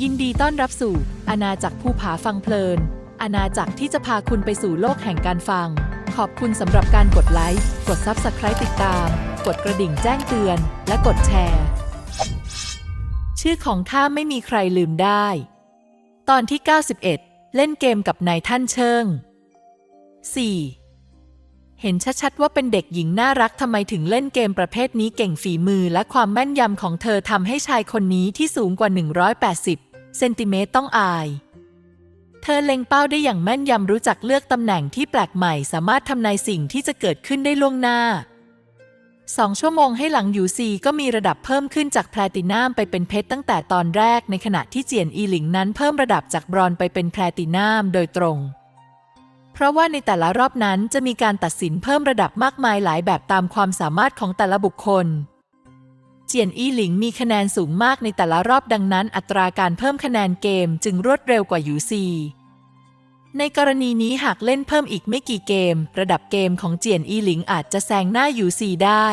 ยินดีต้อนรับสู่อาณาจักรภูผาฟังเพลิน อาณาจักรที่จะพาคุณไปสู่โลกแห่งการฟัง ขอบคุณสำหรับการกดไลค์ กด Subscribe ติดตาม กดกระดิ่งแจ้งเตือน และกดแชร์ ชื่อของข้าไม่มีใครลืมได้ ตอนที่ 91 เล่นเกมกับนายท่านเชิง 4. เห็นชัดๆว่าเป็นเด็กหญิงน่ารักทำไมถึงเล่นเกมประเภทนี้เก่งฝีมือและความแม่นยำของเธอทำให้ชายคนนี้ที่สูงกว่า 180 เซนติเมตรต้องอาย เธอเล็งเป้าได้อย่างแม่นยำรู้จักเลือกตำแหน่งที่แปลกใหม่ สามารถทำนายสิ่งที่จะเกิดขึ้นได้ล่วงหน้าสองชั่วโมงให้หลังยูซีก็มีระดับเพิ่มขึ้นจากแพลตินัมไปเป็นเพชรตั้งแต่ตอนแรกในขณะที่เจียนอีหลิงนั้นเพิ่มระดับจากบรอนไปเป็นแพลตินัมโดยตรง เพราะว่าในแต่ละรอบนั้นจะมีการตัดสินเพิ่มระดับมากมายหลายแบบตามความสามารถของแต่ละบุคคล เจียนอีหลิงมีคะแนนสูงมากในแต่ละรอบดังนั้น อัตราการเพิ่มคะแนนเกมจึงรวดเร็วกว่ายูซีในกรณีนี้หากเล่นเพิ่มอีกไม่กี่เกม ระดับเกมของเจียนอีหลิงอาจจะแซงหน้ายูซีได้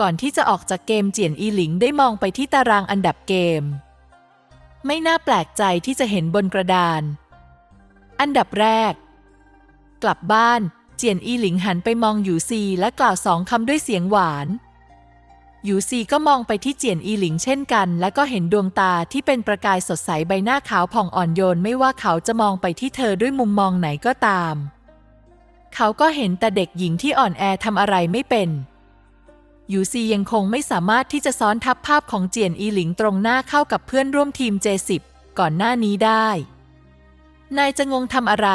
ก่อนที่จะออกจากเกมเจียนอีหลิงได้มองไปที่ตารางอันดับเกม ไม่น่าแปลกใจที่จะเห็นบนกระดาน อันดับแรก กลับบ้าน เจียนอีหลิงหันไปมองหยูซีและกล่าวสองคำด้วยเสียงหวานหยูซีก็มองไปที่เจียนอีหลิงเช่นกัน และก็เห็นดวงตาที่เป็นประกายสดใสใบหน้าขาวผ่องอ่อนโยน ไม่ว่าเขาจะมองไปที่เธอด้วยมุมมองไหนก็ตาม เขาก็เห็นแต่เด็กหญิงที่อ่อนแอทำอะไรไม่เป็นหยูซียังคงไม่สามารถที่จะซ้อนทับภาพของเจียนอีหลิงตรงหน้าเข้ากับเพื่อนร่วมทีม J10 ก่อนหน้านี้ได้ นายจะงงทำอะไร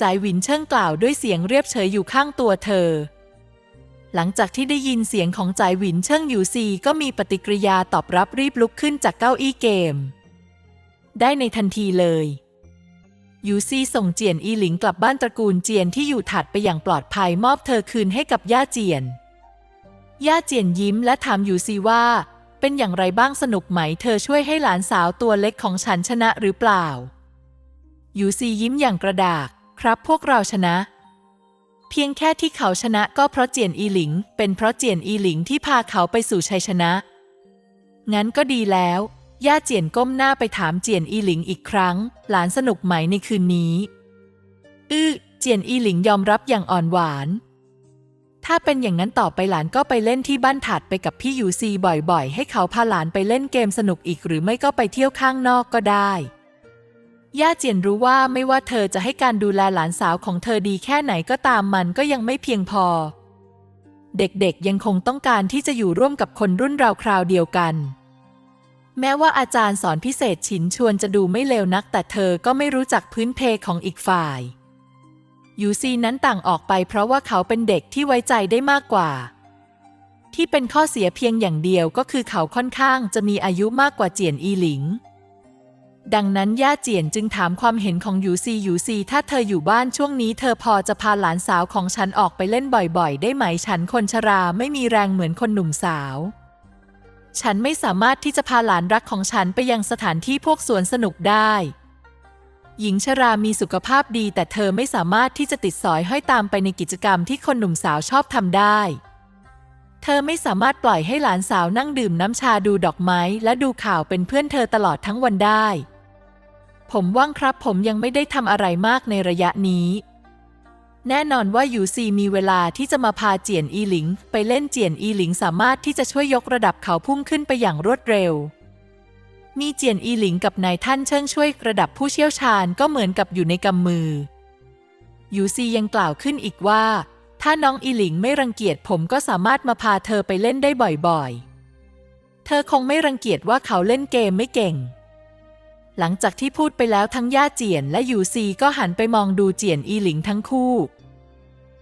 จ่ายหวินเชิ่งกล่าวด้วยเสียงเรียบเฉยอยู่ข้างตัวเธอ หลังจากที่ได้ยินเสียงของจ่ายหวินเชิ่งอยู่ซีก็มีปฏิกิริยาตอบรับรีบลุกขึ้นจากเก้าอี้เกม ได้ในทันทีเลยยูซีส่งเจียนอีหลิงกลับบ้านตระกูลเจียนที่อยู่ถัดไปอย่างปลอดภัยมอบเธอคืนให้กับย่าเจียน ย่าเจียนยิ้มและถามยูซีว่า เป็นอย่างไรบ้างสนุกไหม เธอช่วยให้หลานสาวตัวเล็กของฉันชนะหรือเปล่ายูซียิ้มอย่างกระดาก ครับพวกเราชนะ เพียงแค่ที่เขาชนะก็เพราะเจียนอีหลิง เป็นเพราะเจียนอีหลิงที่พาเขาไปสู่ชัยชนะ งั้นก็ดีแล้ว ย่าเจียนก้มหน้าไปถามเจียนอีหลิงอีกครั้ง หลานสนุกไหมในคืนนี้ อื้อเจียนอีหลิงยอมรับอย่างอ่อนหวาน ถ้าเป็นอย่างนั้นต่อไปหลานก็ไปเล่นที่บ้านถัดไปกับพี่ยูซีบ่อยๆ ให้เขาพาหลานไปเล่นเกมสนุกอีกหรือไม่ก็ไปเที่ยวข้างนอกก็ได้ ย่าเจียนรู้ว่าไม่ว่าเธอจะให้การดูแลหลานสาวของเธอดีแค่ไหนก็ตามมันก็ยังไม่เพียงพอ เด็กๆยังคงต้องการที่จะอยู่ร่วมกับคนรุ่นราวคราวเดียวกัน แม้ว่าอาจารย์สอนพิเศษฉินชวนจะดูไม่เลวนัก แต่เธอก็ไม่รู้จักพื้นเพของอีกฝ่ายยูซีนั้นต่างออกไปเพราะว่าเขาเป็นเด็กที่ไว้ใจได้มากกว่า ที่เป็นข้อเสียเพียงอย่างเดียวก็คือเขาค่อนข้างจะมีอายุมากกว่าเจียนอีหลิง ดังนั้นย่าเจียนจึงถามความเห็นของยูซียูซี ถ้าเธออยู่บ้านช่วงนี้ เธอพอจะพาหลานสาวของฉันออกไปเล่นบ่อยๆ ได้ไหมฉันคนชราไม่มีแรงเหมือนคนหนุ่มสาว ฉันไม่สามารถที่จะพาหลานรักของฉันไปยังสถานที่พวกสวนสนุกได้ หญิงชรามีสุขภาพดี แต่เธอไม่สามารถที่จะติดสอยห้อยตามไปในกิจกรรมที่คนหนุ่มสาวชอบทำได้เธอไม่สามารถปล่อยให้หลานสาวนั่งดื่มน้ำชาดูดอกไม้ และดูข่าวเป็นเพื่อนเธอตลอดทั้งวันได้ ผมว่างครับ ผมยังไม่ได้ทำอะไรมากในระยะนี้ แน่นอนว่ายูซีมีเวลาที่จะมาพาเจียนอีหลิง ไปเล่นเจียนอีหลิงสามารถที่จะช่วยยกระดับเขาพุ่งขึ้นไปอย่างรวดเร็ว มีเจียนอีหลิงกับนายท่านเชิงช่วยระดับผู้เชี่ยวชาญก็เหมือนกับอยู่ในกำมือยูซียังกล่าวขึ้นอีกว่า ถ้าน้องอีหลิงไม่รังเกียจผมก็สามารถมาพาเธอไปเล่นได้บ่อยๆ เธอคงไม่รังเกียจว่าเขาเล่นเกมไม่เก่ง หลังจากที่พูดไปแล้วทั้งย่าเจียนและยูซีก็หันไปมองดูเจียนอีหลิงทั้งคู่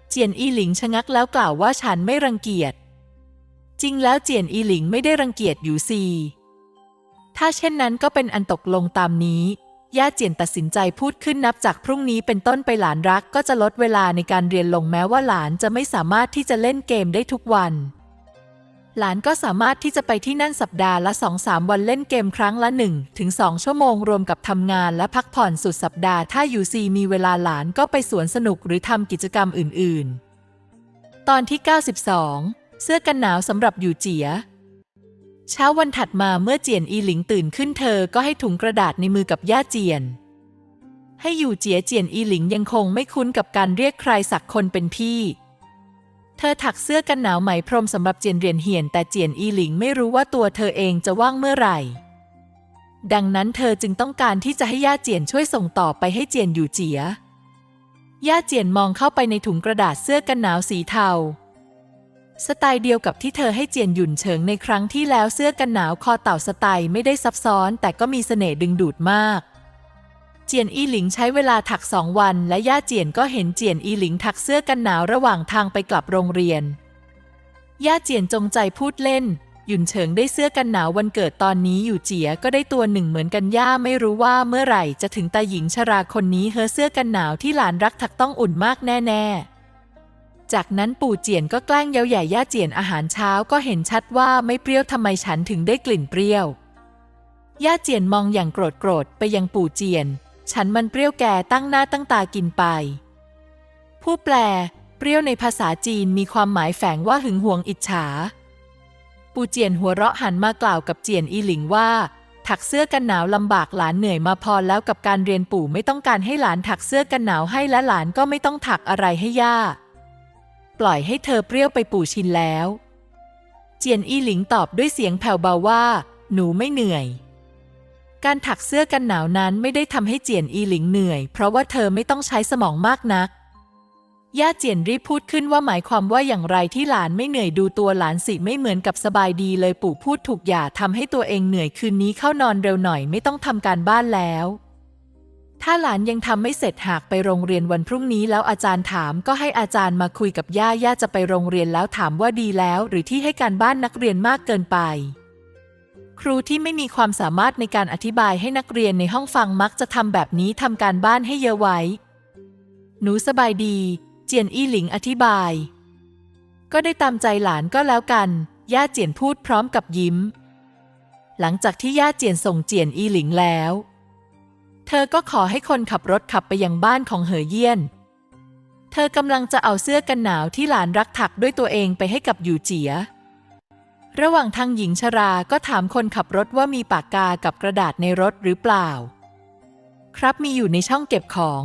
เจียนอีหลิงชะงักแล้วกล่าวว่าฉันไม่รังเกียจ จริงแล้วเจียนอีหลิงไม่ได้รังเกียจยูซี ถ้าเช่นนั้นก็เป็นอันตกลงตามนี้ ย่าเจียนตัดสินใจพูดขึ้นนับจากพรุ่งนี้เป็นต้นไปหลานรักก็จะลดเวลาในการเรียนลงแม้ว่าหลานจะไม่สามารถที่จะเล่นเกมได้ทุกวัน หลานก็สามารถที่จะไปที่นั่นสัปดาห์ละ 2-3 วันเล่นเกมครั้งละ1ถึง2ชั่วโมง รวมกับทำงานและพักผ่อนสุดสัปดาห์ ถ้ายูซีมีเวลาหลานก็ไปสวนสนุกหรือทำกิจกรรมอื่น ๆ ตอนที่ 92 เสื้อกันหนาวสำหรับอยู่เจีย เช้าวันถัดมาเมื่อเจียนอีหลิงตื่นขึ้นเธอก็ให้ถุงกระดาษในมือกับย่าเจียน ให้อยู่เจียเจียนอีหลิงยังคงไม่คุ้นกับการเรียกใครสักคนเป็นพี่ เธอถักเสื้อกันหนาวไหมพรมสำหรับเจียนเรียนเหียน แต่เจียนอีหลิงไม่รู้ว่าตัวเธอเองจะว่างเมื่อไหร่ ดังนั้นเธอจึงต้องการที่จะให้ย่าเจียนช่วยส่งต่อไปให้เจียนอยู่เจีย ย่าเจียนมองเข้าไปในถุงกระดาษเสื้อกันหนาวสีเทา สไตล์เดียวกับที่เธอให้เจียนหยุ่นเฉิงในครั้งที่แล้วเสื้อกันหนาวคอเต่าสไตล์ไม่ได้ซับซ้อนแต่ก็มีเสน่ห์ดึงดูดมาก เจียนอีหลิงใช้เวลาถักสองวัน และย่าเจียนก็เห็นเจียนอีหลิงถักเสื้อกันหนาวระหว่างทางไปกลับโรงเรียน ย่าเจียนจงใจพูดเล่น หยุ่นเฉิงได้เสื้อกันหนาววันเกิดตอนนี้อยู่เจียก็ได้ตัวหนึ่งเหมือนกันย่าไม่รู้ว่าเมื่อไหร่จะถึงตาหญิงชราคนนี้เฮอเสื้อกันหนาวที่หลานรักถักต้องอุ่นมากแน่ ๆ จากนั้นปู่เจียนก็แกล้งเย้าใหญ่ย่าเจียนอาหารเช้าก็เห็นชัดว่าไม่เปรี้ยวทำไมฉันถึงได้กลิ่นเปรี้ยว ย่าเจียนมองอย่างโกรธโกรธไปยังปู่เจียน ฉันมันเปรี้ยวแก่ตั้งหน้าตั้งตากินไป ผู้แปล เปรี้ยวในภาษาจีนมีความหมายแฝงว่าหึงหวงอิจฉา ปู่เจียนหัวเราะหันมากล่าวกับเจียนอีหลิงว่า ถักเสื้อกันหนาวลำบากหลานเหนื่อยมาพอแล้วกับการเรียนปู่ไม่ต้องการให้หลานถักเสื้อกันหนาวให้และหลานก็ไม่ต้องถักอะไรให้ย่า ปล่อยให้เธอเปรี้ยวไปปู่ชินแล้ว เจียนอีหลิงตอบด้วยเสียงแผ่วเบาว่า หนูไม่เหนื่อย การถักเสื้อกันหนาวนั้นไม่ได้ทำให้เจียนอีหลิงเหนื่อย เพราะว่าเธอไม่ต้องใช้สมองมากนัก ย่าเจียนรีบพูดขึ้นว่าหมายความว่าอย่างไรที่หลานไม่เหนื่อยดูตัวหลานสิไม่เหมือนกับสบายดีเลยปู่พูดถูกอย่าทำให้ตัวเองเหนื่อยคืนนี้เข้านอนเร็วหน่อยไม่ต้องทำการบ้านแล้ว ถ้าหลานยังทำไม่เสร็จหากไปโรงเรียนวันพรุ่งนี้แล้วอาจารย์ถามก็ให้อาจารย์มาคุยกับย่าย่าจะไปโรงเรียนแล้วถามว่าดีแล้ว หรือที่ให้การบ้านนักเรียนมากเกินไป ครูที่ไม่มีความสามารถในการอธิบายให้นักเรียนในห้องฟังมักจะทำแบบนี้ทำการบ้านให้เยอะไว้ หนูสบายดี เจียนอี้หลิงอธิบาย ก็ได้ตามใจหลานก็แล้วกัน ย่าเจียนพูดพร้อมกับยิ้ม หลังจากที่ย่าเจียนส่งเจียนอี้หลิงแล้ว เธอก็ขอให้คนขับรถขับไปยังบ้านของเหอเยี่ยน เธอกำลังจะเอาเสื้อกันหนาวที่หลานรักถักด้วยตัวเองไปให้กับอยู่เจีย ระหว่างทางหญิงชราก็ถามคนขับรถว่ามีปากกากับกระดาษในรถหรือเปล่า ครับมีอยู่ในช่องเก็บของ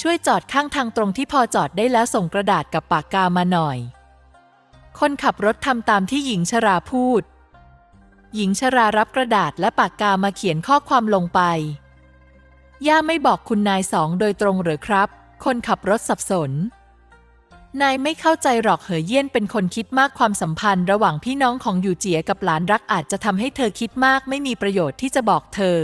ช่วยจอดข้างทางตรงที่พอจอดได้แล้วส่งกระดาษกับปากกามาหน่อย คนขับรถทำตามที่หญิงชราพูด หญิงชรารับกระดาษและปากกามาเขียนข้อความลงไป ย่าไม่บอกคุณนายสองโดยตรงหรือครับ คนขับรถสับสน นายไม่เข้าใจหรอกเหอเยี่ยนเป็นคนคิดมากความสัมพันธ์ระหว่างพี่น้องของอยู่เจียกับหลานรักอาจจะทำให้เธอคิดมากไม่มีประโยชน์ที่จะบอกเธอ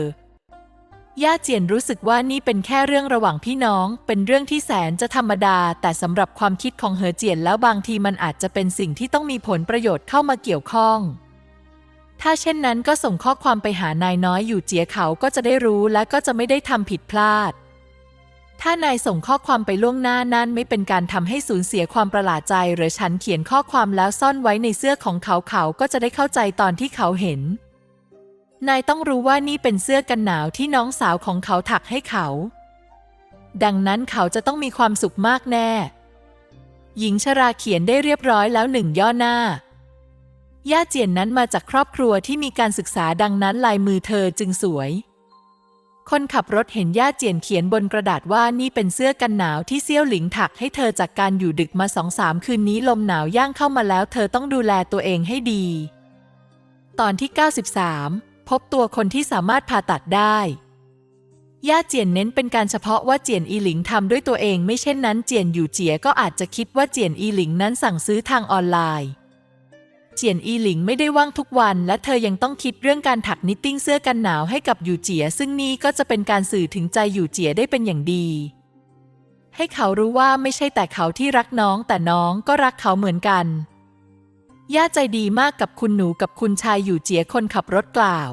ย่าเจียนรู้สึกว่านี่เป็นแค่เรื่องระหว่างพี่น้อง เป็นเรื่องที่แสนจะธรรมดา แต่สำหรับความคิดของเหอเจียนแล้วบางทีมันอาจจะเป็นสิ่งที่ต้องมีผลประโยชน์เข้ามาเกี่ยวข้อง ถ้าเช่นนั้นก็ส่งข้อความไปหานายน้อยอยู่เจียเขาก็จะได้รู้และก็จะไม่ได้ทำผิดพลาด ถ้านายส่งข้อความไปล่วงหน้านั่นไม่เป็นการทำให้สูญเสียความประหลาดใจ หรือฉันเขียนข้อความแล้วซ่อนไว้ในเสื้อของเขาเขาก็จะได้เข้าใจตอนที่เขาเห็น นายต้องรู้ว่านี่เป็นเสื้อกันหนาวที่น้องสาวของเขาถักให้เขา ดังนั้นเขาจะต้องมีความสุขมากแน่ หญิงชราเขียนได้เรียบร้อยแล้วหนึ่งย่อหน้า ย่าเจียนนั้นมาจากครอบครัวที่มีการศึกษาดังนั้นลายมือเธอจึงสวย คนขับรถเห็นย่าเจียนเขียนบนกระดาษว่านี่เป็นเสื้อกันหนาวที่เซี่ยวหลิงถักให้เธอจากการอยู่ดึกมาสองสามคืนนี้ลมหนาวย่างเข้ามาแล้ว เธอต้องดูแลตัวเองให้ดี ตอนที่ 93 พบตัวคนที่สามารถผ่าตัดได้ ย่าเจียนเน้นเป็นการเฉพาะว่าเจียนอีหลิงทำด้วยตัวเอง ไม่เช่นนั้นเจียนอยู่เจียก็อาจจะคิดว่าเจียนอีหลิงนั้นสั่งซื้อทางออนไลน์ เจียนอีหลิงไม่ได้ว่างทุกวัน และเธอยังต้องคิดเรื่องการถักนิตติ้งเสื้อกันหนาวให้กับอยู่เจีย ซึ่งนี่ก็จะเป็นการสื่อถึงใจอยู่เจียได้เป็นอย่างดี ให้เขารู้ว่าไม่ใช่แต่เขาที่รักน้องแต่น้องก็รักเขาเหมือนกัน ย่าใจดีมากกับคุณหนูกับคุณชายอยู่เจียคนขับรถกล่าว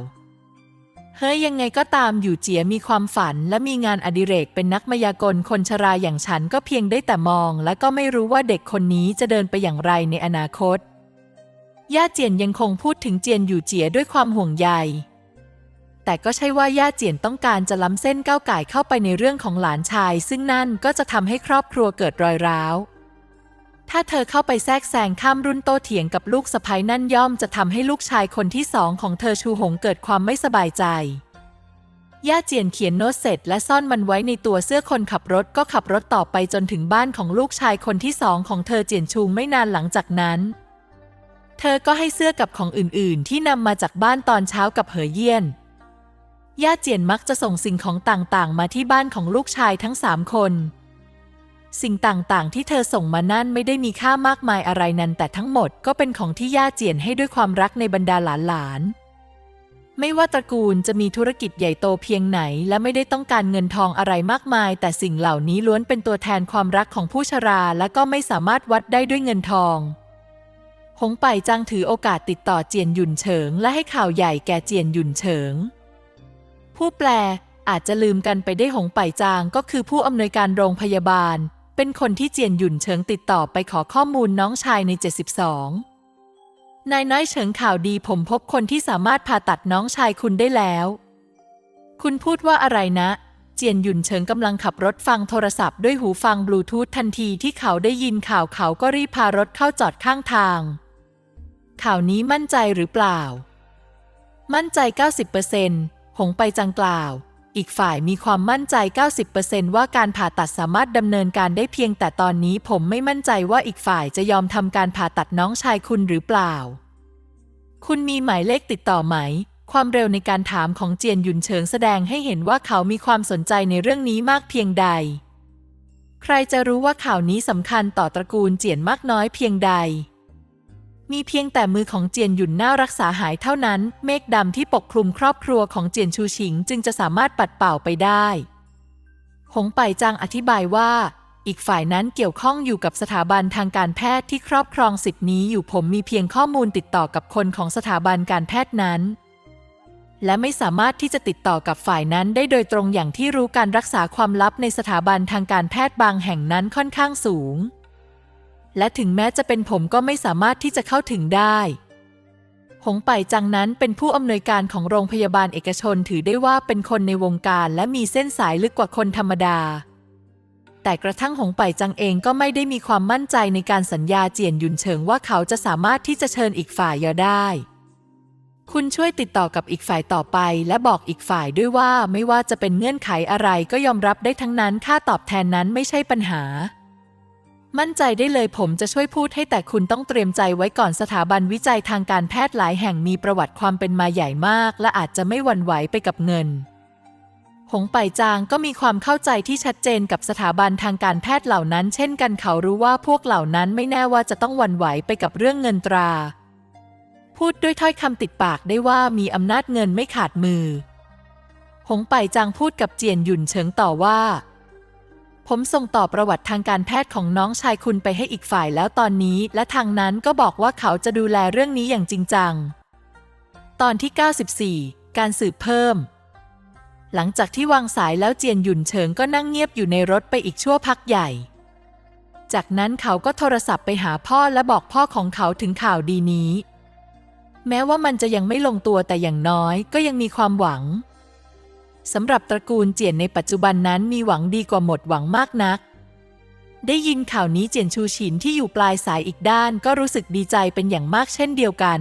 เฮ้ยยังไงก็ตามอยู่เจียมีความฝันและมีงานอดิเรกเป็นนักมายากลคนชราอย่างฉันก็เพียงได้แต่มอง และก็ไม่รู้ว่าเด็กคนนี้จะเดินไปอย่างไรในอนาคต ย่าเจียนยังคงพูดถึงเจียนอยู่เจียด้วยความห่วงใย แต่ก็ใช่ว่าย่าเจียนต้องการจะล้ำเส้นก้าวไก่เข้าไปในเรื่องของหลานชาย ซึ่งนั่นก็จะทำให้ครอบครัวเกิดรอยร้าว ถ้าเธอเข้าไปแทรกแซงข้ามรุ่นโตเถียงกับลูกสะใภ้นั่นย่อมจะทำให้ลูกชายคนที่สองของเธอชูหงเกิดความไม่สบายใจ ย่าเจียนเขียนโน้ตเสร็จ และซ่อนมันไว้ในตัวเสื้อคนขับรถก็ขับรถต่อไปจนถึงบ้านของลูกชายคนที่สองของเธอเจียนชูงไม่นานหลังจากนั้น เธอก็ให้เสื้อกับของอื่นๆ ที่นำมาจากบ้านตอนเช้ากับเหอเยี่ยน ย่าเจียนมักจะส่งสิ่งของต่างๆ มาที่บ้านของลูกชายทั้งสามคน สิ่งต่างๆ ที่เธอส่งมานั่นไม่ได้มีค่ามากมายอะไรนั้น แต่ทั้งหมดก็เป็นของที่ย่าเจียนให้ด้วยความรักในบรรดาหลานๆไม่ว่าตระกูลจะมีธุรกิจใหญ่โตเพียงไหน และไม่ได้ต้องการเงินทองอะไรมากมาย แต่สิ่งเหล่านี้ล้วนเป็นตัวแทนความรักของผู้ชรา และก็ไม่สามารถวัดได้ด้วยเงินทอง หงไปจังถือโอกาสติดต่อเจียนหยุนเฉิง และให้ข่าวใหญ่แก่เจียนหยุนเฉิง ผู้แปลอาจจะลืมกันไปได้หงไปจางก็คือผู้อำนวยการโรงพยาบาล เป็นคนที่เจียนหยุนเฉิงติดต่อไปขอข้อมูลน้องชายใน 72 นายน้อยเฉิงข่าวดีผมพบคนที่สามารถผ่าตัดน้องชายคุณได้แล้ว คุณพูดว่าอะไรนะ เจียนหยุนเฉิงกำลังขับรถฟังโทรศัพท์ด้วยหูฟังบลูทูธทันทีที่เขาได้ยินข่าวเขาก็รีบพารถเข้าจอดข้างทาง ข่าวนี้มั่นใจหรือเปล่า มั่นใจ 90%หงไปจังกล่าว อีกฝ่ายมีความมั่นใจ 90%ว่าการผ่าตัดสามารถดำเนินการได้เพียงแต่ตอนนี้ผมไม่มั่นใจว่าอีกฝ่ายจะยอมทำการผ่าตัดน้องชายคุณหรือเปล่า คุณมีหมายเลขติดต่อไหม ความเร็วในการถามของเจียนหยุนเฉิงแสดงให้เห็นว่าเขามีความสนใจในเรื่องนี้มากเพียงใด ใครจะรู้ว่าข่าวนี้สำคัญต่อตระกูลเจียนมากน้อยเพียงใด มีเพียงแต่มือของเจียนหยุนน่ารักษาหายเท่านั้น เมฆดำที่ปกคลุมครอบครัวของเจียนชูชิงจึงจะสามารถปัดเป่าไปได้หงไปจางอธิบายว่า อีกฝ่ายนั้นเกี่ยวข้องอยู่กับสถาบันทางการแพทย์ที่ครอบครองสิทธินี้อยู่ผมมีเพียงข้อมูลติดต่อกับคนของสถาบันการแพทย์นั้น และไม่สามารถที่จะติดต่อกับฝ่ายนั้นได้โดยตรงอย่างที่รู้การรักษาความลับในสถาบันทางการแพทย์บางแห่งนั้นค่อนข้างสูง และถึงแม้จะเป็นผมก็ไม่สามารถที่จะเข้าถึงได้ หงไปจังนั้นเป็นผู้อำนวยการของโรงพยาบาลเอกชนถือได้ว่าเป็นคนในวงการและมีเส้นสายลึกกว่าคนธรรมดา แต่กระทั่งหงไปจังเองก็ไม่ได้มีความมั่นใจในการสัญญาเจียนหยุนเฉิงว่าเขาจะสามารถที่จะเชิญอีกฝ่ายยาได้ คุณช่วยติดต่อกับอีกฝ่ายต่อไป และบอกอีกฝ่ายด้วยว่าไม่ว่าจะเป็นเงื่อนไขอะไรก็ยอมรับได้ทั้งนั้นค่าตอบแทนนั้นไม่ใช่ปัญหา มั่นใจได้เลยผมจะช่วยพูดให้แต่คุณต้องเตรียมใจไว้ก่อนสถาบันวิจัยทางการแพทย์หลายแห่งมีประวัติความเป็นมาใหญ่มาก และอาจจะไม่หวั่นไหวไปกับเงิน หงไปจางก็มีความเข้าใจที่ชัดเจนกับสถาบันทางการแพทย์เหล่านั้น เช่นกันเขารู้ว่าพวกเหล่านั้นไม่แน่ว่าจะต้องหวั่นไหวไปกับเรื่องเงินตรา พูดด้วยถ้อยคำติดปากได้ว่ามีอำนาจเงินไม่ขาดมือ หงไปจางพูดกับเจียนหยุนเฉิงต่อว่า ผมส่งต่อประวัติทางการแพทย์ของน้องชายคุณไปให้อีกฝ่ายแล้วตอนนี้ และทางนั้นก็บอกว่าเขาจะดูแลเรื่องนี้อย่างจริงจัง ตอนที่ 94 การสืบเพิ่ม หลังจากที่วางสายแล้วเจียนหยุนเฉิงก็นั่งเงียบอยู่ในรถไปอีกชั่วพักใหญ่ จากนั้นเขาก็โทรศัพท์ไปหาพ่อและบอกพ่อของเขาถึงข่าวดีนี้ แม้ว่ามันจะยังไม่ลงตัวแต่อย่างน้อยก็ยังมีความหวัง สำหรับตระกูลเจียนในปัจจุบันนั้นมีหวังดีกว่าหมดหวังมากนัก ได้ยินข่าวนี้เจียนชูฉินที่อยู่ปลายสายอีกด้านก็รู้สึกดีใจเป็นอย่างมากเช่นเดียวกัน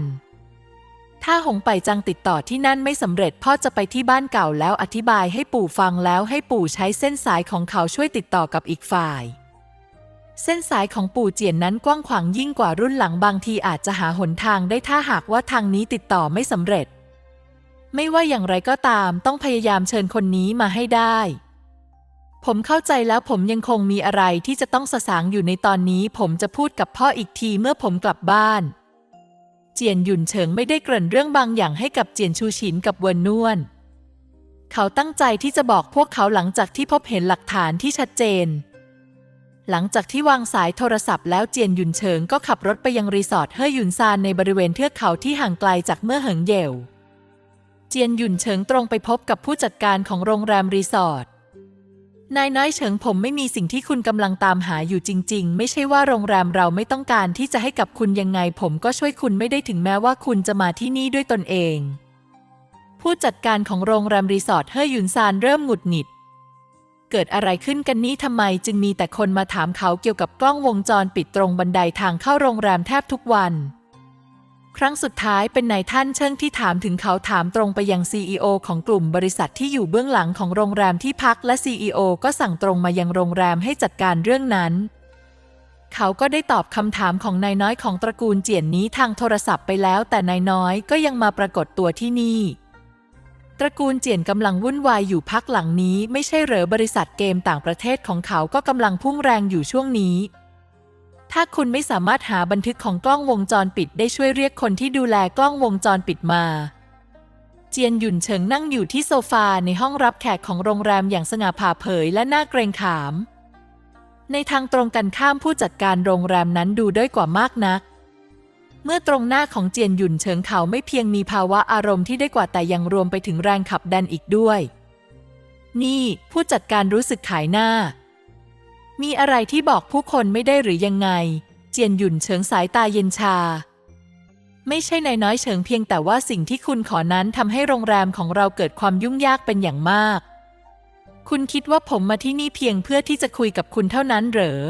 ถ้าหงไปจังติดต่อที่นั่นไม่สำเร็จพ่อจะไปที่บ้านเก่าแล้วอธิบายให้ปู่ฟังแล้วให้ปู่ใช้เส้นสายของเขาช่วยติดต่อกับอีกฝ่ายเส้นสายของปู่เจียนนั้นกว้างขวางยิ่งกว่ารุ่นหลังบางทีอาจจะหาหนทางได้ถ้าหากว่าทางนี้ติดต่อไม่สำเร็จ ไม่ว่าอย่างไรก็ตามต้องพยายามเชิญคนนี้มาให้ได้ ผมเข้าใจแล้วผมยังคงมีอะไรที่จะต้องสะสางอยู่ในตอนนี้ ผมจะพูดกับพ่ออีกทีเมื่อผมกลับบ้าน เจียนหยุนเฉิงไม่ได้เกริ่นเรื่องบางอย่างให้กับเจียนชูฉินกับเวินนวนเขาตั้งใจที่จะบอกพวกเขาหลังจากที่พบเห็นหลักฐานที่ชัดเจน หลังจากที่วางสายโทรศัพท์แล้วเจียนหยุนเฉิงก็ขับรถไปยังรีสอร์ทเฮ่อหยุนซานในบริเวณเทือกเขาที่ห่างไกลจากเมื่อเหิงเหยว จียนหยุนเฉิงตรงไปพบกับผู้จัดการของโรงแรมรีสอร์ท นายน้อยเฉิงผมไม่มีสิ่งที่คุณกำลังตามหาอยู่จริง ๆ ไม่ใช่ว่าโรงแรมเราไม่ต้องการที่จะให้กับคุณยังไง ผมก็ช่วยคุณไม่ได้ถึงแม้ว่าคุณจะมาที่นี่ด้วยตนเอง ผู้จัดการของโรงแรมรีสอร์ทเฮ่อหยุนซานเริ่มหงุดหงิดเกิดอะไรขึ้นกันนี่ทำไมจึงมีแต่คนมาถามเขาเกี่ยวกับกล้องวงจรปิดตรงบันไดทางเข้าโรงแรมแทบทุกวัน ครั้งสุดท้ายเป็นนายท่านเชิงที่ถามถึงเขาถามตรงไปยัง CEO ของกลุ่มบริษัทที่อยู่เบื้องหลังของโรงแรมที่พักและ CEO ก็สั่งตรงมายังโรงแรมให้จัดการเรื่องนั้น เขาก็ได้ตอบคำถามของนายน้อยของตระกูลเจียนนี้ทางโทรศัพท์ไปแล้ว แต่นายน้อยก็ยังมาปรากฏตัวที่นี่ ตระกูลเจียนกำลังวุ่นวายอยู่พักหลังนี้ ไม่ใช่เหรอบริษัทเกมต่างประเทศของเขาก็กำลังพุ่งแรงอยู่ช่วงนี้ ถ้าคุณไม่สามารถหาบันทึกของกล้องวงจรปิดได้ช่วยเรียกคนที่ดูแลกล้องวงจรปิดมา เจียนหยุนเฉิงนั่งอยู่ที่โซฟาในห้องรับแขกของโรงแรมอย่างสง่าผ่าเผยและน่าเกรงขาม ในทางตรงกันข้ามผู้จัดการโรงแรมนั้นดูด้อยกว่ามากนัก เมื่อตรงหน้าของเจียนหยุนเฉิงเขาไม่เพียงมีภาวะอารมณ์ที่ได้กว่าแต่ยังรวมไปถึงแรงขับดันอีกด้วย นี่ผู้จัดการรู้สึกขายหน้า มีอะไรที่บอกผู้คนไม่ได้หรือยังไง เจียนหยุนเฉิงสายตาเย็นชา ไม่ใช่นายน้อยเฉิงเพียงแต่ว่าสิ่งที่คุณขอนั้นทำให้โรงแรมของเราเกิดความยุ่งยากเป็นอย่างมาก คุณคิดว่าผมมาที่นี่เพียงเพื่อที่จะคุยกับคุณเท่านั้นเหรอ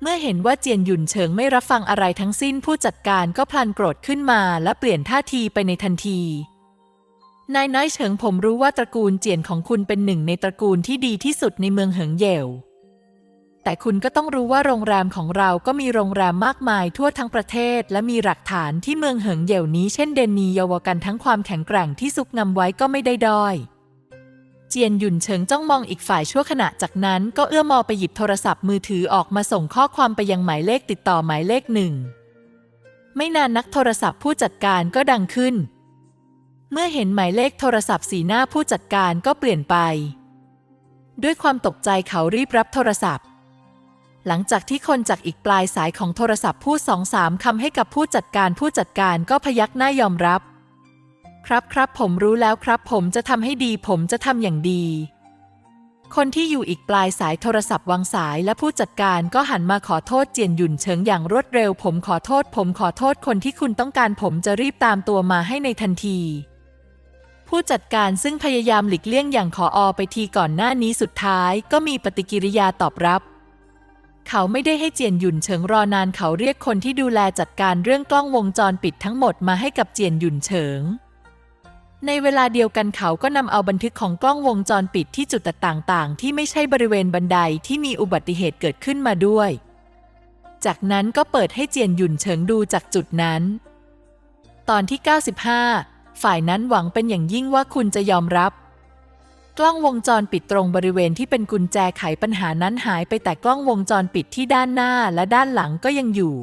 เมื่อเห็นว่าเจียนหยุนเฉิงไม่รับฟังอะไรทั้งสิ้นผู้จัดการก็พลันโกรธขึ้นมาและเปลี่ยนท่าทีไปในทันทีนายน้อยเฉิงผมรู้ว่าตระกูลเจียนของคุณเป็นหนึ่งในตระกูลที่ดีที่สุดในเมืองเหิงเหยว แต่คุณก็ต้องรู้ว่าโรงแรมของเราก็มีโรงแรมมากมายทั่วทั้งประเทศ และมีหลักฐานที่เมืองเหิงเหยวนี้เช่นเดนนีเยาวกันทั้งความแข็งแกร่งที่ซุกงำไว้ก็ไม่ได้ดอย เจียนหยุนเฉิงจ้องมองอีกฝ่ายชั่วขณะจากนั้นก็เอื้อมมอไปหยิบโทรศัพท์มือถือออกมาส่งข้อความไปยังหมายเลขติดต่อหมายเลขหนึ่งไม่นานนักโทรศัพท์ผู้จัดการก็ดังขึ้น เมื่อเห็นหมายเลขโทรศัพท์สีหน้าผู้จัดการก็เปลี่ยนไป ด้วยความตกใจเขารีบรับโทรศัพท์ หลังจากที่คนจากอีกปลายสายของโทรศัพท์พูดสองสามคำให้กับผู้จัดการผู้จัดการก็พยักหน้ายอมรับ ครับครับผมรู้แล้วครับ ผมจะทำให้ดีผมจะทำอย่างดี คนที่อยู่อีกปลายสายโทรศัพท์วางสายและผู้จัดการก็หันมาขอโทษเจียนหยุนเฉิงอย่างรวดเร็ว ผมขอโทษ ผมขอโทษคนที่คุณต้องการผมจะรีบตามตัวมาให้ในทันทีผู้จัดการซึ่งพยายามหลีกเลี่ยงอย่างขออไปทีก่อนหน้านี้สุดท้ายก็มีปฏิกิริยาตอบรับ เขาไม่ได้ให้เจียนหยุนเฉิงรอนานเขาเรียกคนที่ดูแลจัดการเรื่องกล้องวงจรปิดทั้งหมดมาให้กับเจียนหยุนเฉิง ในเวลาเดียวกันเขาก็นำเอาบันทึกของกล้องวงจรปิดที่จุดต่างๆ ที่ไม่ใช่บริเวณบันไดที่มีอุบัติเหตุเกิดขึ้นมาด้วย จากนั้นก็เปิดให้เจียนหยุนเฉิงดูจากจุดนั้น ตอนที่ 95 ฝ่ายนั้นหวังเป็นอย่างยิ่งว่าคุณจะยอมรับ กล้องวงจรปิดตรงบริเวณที่เป็นกุญแจไขปัญหานั้นหายไปแต่กล้องวงจรปิดที่ด้านหน้าและด้านหลังก็ยังอยู่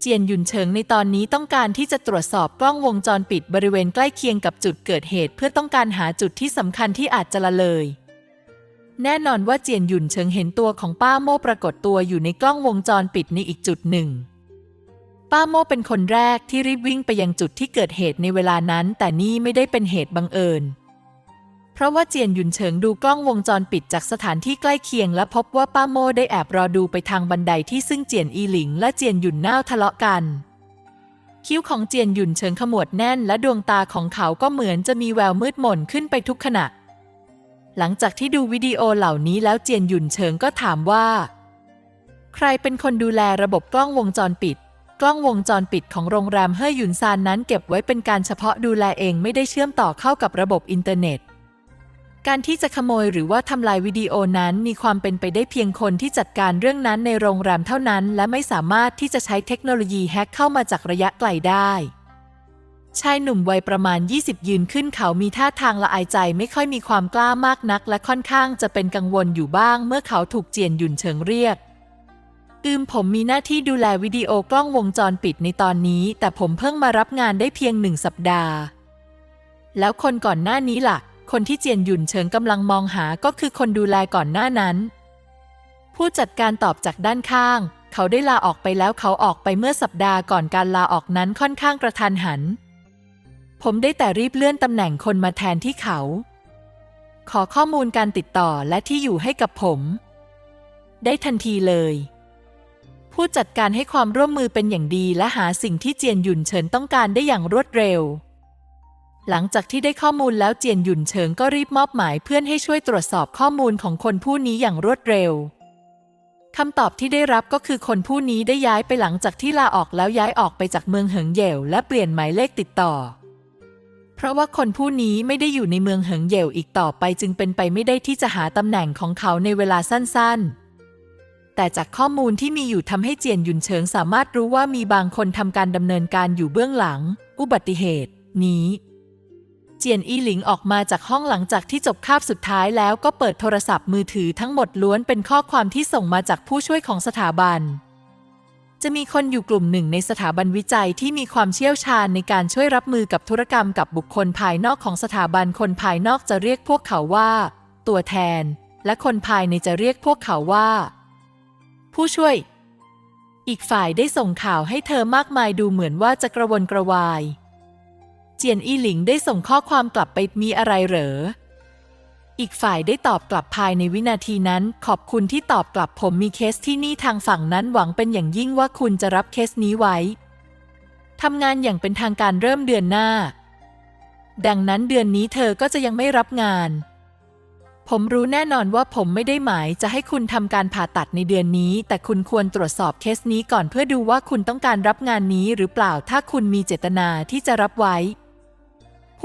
เจียนยุนเฉิงในตอนนี้ต้องการที่จะตรวจสอบกล้องวงจรปิดบริเวณใกล้เคียงกับจุดเกิดเหตุ เพื่อต้องการหาจุดที่สำคัญที่อาจจะละเลย แน่นอนว่าเจียนหยุนเฉิงเห็นตัวของป้าโม่ปรากฏตัวอยู่ในกล้องวงจรปิดในอีกจุดหนึ่ง ป้าโม่เป็นคนแรกที่รีบวิ่งไปยังจุดที่เกิดเหตุในเวลานั้น แต่นี่ไม่ได้เป็นเหตุบังเอิญเราะว่าเจียนหยุนเฉิงดูกล้องวงจรปิดจากสถานที่ใกล้เคียง และพบว่าป้าโมได้แอบรอดูไปทางบันไดที่ซึ่งเจียนอีหลิงและเจียนหยุนน่าวทะเลาะกัน คิ้วของเจียนหยุนเฉิงขมวดแน่น และดวงตาของเขาก็เหมือนจะมีแววมืดมนขึ้นไปทุกขณะ หลังจากที่ดูวิดีโอเหล่านี้แล้วเจียนหยุนเฉิงก็ถามว่า ใครเป็นคนดูแลระบบกล้องวงจรปิดกล้องวงจรปิดของโรงแรมเฮ่ยหยุนซานนั้นเก็บไว้เป็นการเฉพาะดูแลเองไม่ได้เชื่อมต่อเข้ากับระบบอินเทอร์เน็ต การที่จะขโมยหรือว่าทำลายวิดีโอนั้นมีความเป็นไปได้เพียงคนที่จัดการเรื่องนั้นในโรงแรมเท่านั้น และไม่สามารถที่จะใช้เทคโนโลยีแฮ็กเข้ามาจากระยะไกลได้ชายหนุ่มวัยประมาณ 20 ยืนขึ้นเขามีท่าทางละอายใจไม่ค่อยมีความกล้ามากนัก และค่อนข้างจะเป็นกังวลอยู่บ้าง เมื่อเขาถูกเจียนหยุนเฉิงเรียก อืมผมมีหน้าที่ดูแลวิดีโอกล้องวงจรปิดในตอนนี้ แต่ผมเพิ่งมารับงานได้เพียงหนึ่งสัปดาห์ แล้วคนก่อนหน้านี้ล่ะ คนที่เจียนหยุนเฉิงกำลังมองหาก็คือคนดูแลก่อนหน้านั้น ผู้จัดการตอบจากด้านข้าง เขาได้ลาออกไปแล้วเขาออกไปเมื่อสัปดาห์ก่อนการลาออกนั้นค่อนข้างกระทันหัน ผมได้แต่รีบเลื่อนตำแหน่งคนมาแทนที่เขา ขอข้อมูลการติดต่อและที่อยู่ให้กับผม ได้ทันทีเลย ผู้จัดการให้ความร่วมมือเป็นอย่างดีและหาสิ่งที่เจียนหยุนเฉินต้องการได้อย่างรวดเร็ว หลังจากที่ได้ข้อมูลแล้วเจียนหยุ่นเฉิงก็รีบมอบหมายเพื่อนให้ช่วยตรวจสอบข้อมูลของคนผู้นี้อย่างรวดเร็วคำตอบที่ได้รับก็คือคนผู้นี้ได้ย้ายไปหลังจากที่ลาออกแล้วย้ายออกไปจากเมืองเหิงเหยวและเปลี่ยนหมายเลขติดต่อ เพราะว่าคนผู้นี้ไม่ได้อยู่ในเมืองเหิงเหยวอีกต่อไปจึงเป็นไปไม่ได้ที่จะหาตำแหน่งของเขาในเวลาสั้น ๆแต่จากข้อมูลที่มีอยู่ทำให้เจียนหยุนเฉิงสามารถรู้ว่ามีบางคนทำการดำเนินการอยู่เบื้องหลัง อุบัติเหตุ นี้ เจียนอีหลิงออกมาจากห้องหลังจากที่จบคาบสุดท้ายแล้วก็เปิดโทรศัพท์มือถือทั้งหมดล้วนเป็นข้อความที่ส่งมาจากผู้ช่วยของสถาบัน จะมีคนอยู่กลุ่มหนึ่งในสถาบันวิจัยที่มีความเชี่ยวชาญในการช่วยรับมือกับธุรกรรมกับบุคคลภายนอกของสถาบันคนภายนอกจะเรียกพวกเขาว่า ตัวแทน และคนภายในจะเรียกพวกเขาว่า ผู้ช่วย อีกฝ่ายได้ส่งข่าวให้เธอมากมายดูเหมือนว่าจะกระวนกระวาย เจียนอีหลิงได้ส่งข้อความกลับไปมีอะไรเหรอ อีกฝ่ายได้ตอบกลับภายในวินาทีนั้น ขอบคุณที่ตอบกลับผมมีเคสที่นี่ทางฝั่งนั้นหวังเป็นอย่างยิ่งว่าคุณจะรับเคสนี้ไว้ทำงานอย่างเป็นทางการเริ่มเดือนหน้า ดังนั้นเดือนนี้เธอก็จะยังไม่รับงาน ผมรู้แน่นอนว่าผมไม่ได้หมายจะให้คุณทำการผ่าตัดในเดือนนี้ แต่คุณควรตรวจสอบเคสนี้ก่อนเพื่อดูว่าคุณต้องการรับงานนี้หรือเปล่าถ้าคุณมีเจตนาที่จะรับไว้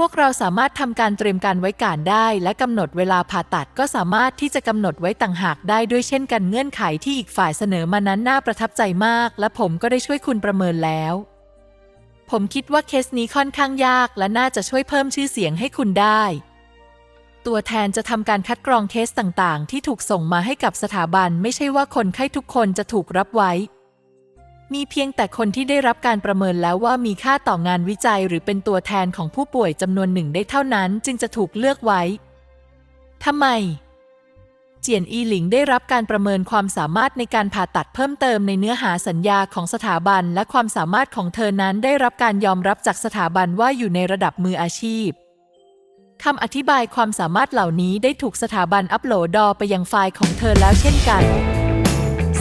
พวกเราสามารถทำการเตรียมการไว้ก่านได้ และกำหนดเวลาผ่าตัดก็สามารถที่จะกำหนดไว้ต่างหากได้ด้วยเช่นกันเงื่อนไขที่อีกฝ่ายเสนอมานั้นน่าประทับใจมาก และผมก็ได้ช่วยคุณประเมินแล้ว ผมคิดว่าเคสนี้ค่อนข้างยากและน่าจะช่วยเพิ่มชื่อเสียงให้คุณได้ ตัวแทนจะทำการคัดกรองเคสต่างๆ ที่ถูกส่งมาให้กับสถาบัน ไม่ใช่ว่าคนไข้ทุกคนจะถูกรับไว้ มีเพียงแต่คนที่ได้รับการประเมินแล้วว่ามีค่าต่องานวิจัยหรือเป็นตัวแทนของผู้ป่วยจำนวนหนึ่งได้เท่านั้นจึงจะถูกเลือกไว้ ทำไม เจียนอีหลิงได้รับการประเมินความสามารถในการผ่าตัดเพิ่มเติมในเนื้อหาสัญญาของสถาบัน และความสามารถของเธอนั้นได้รับการยอมรับจากสถาบันว่าอยู่ในระดับมืออาชีพคำอธิบายความสามารถเหล่านี้ได้ถูกสถาบันอัปโหลดดอไปยังไฟล์ของเธอแล้วเช่นกัน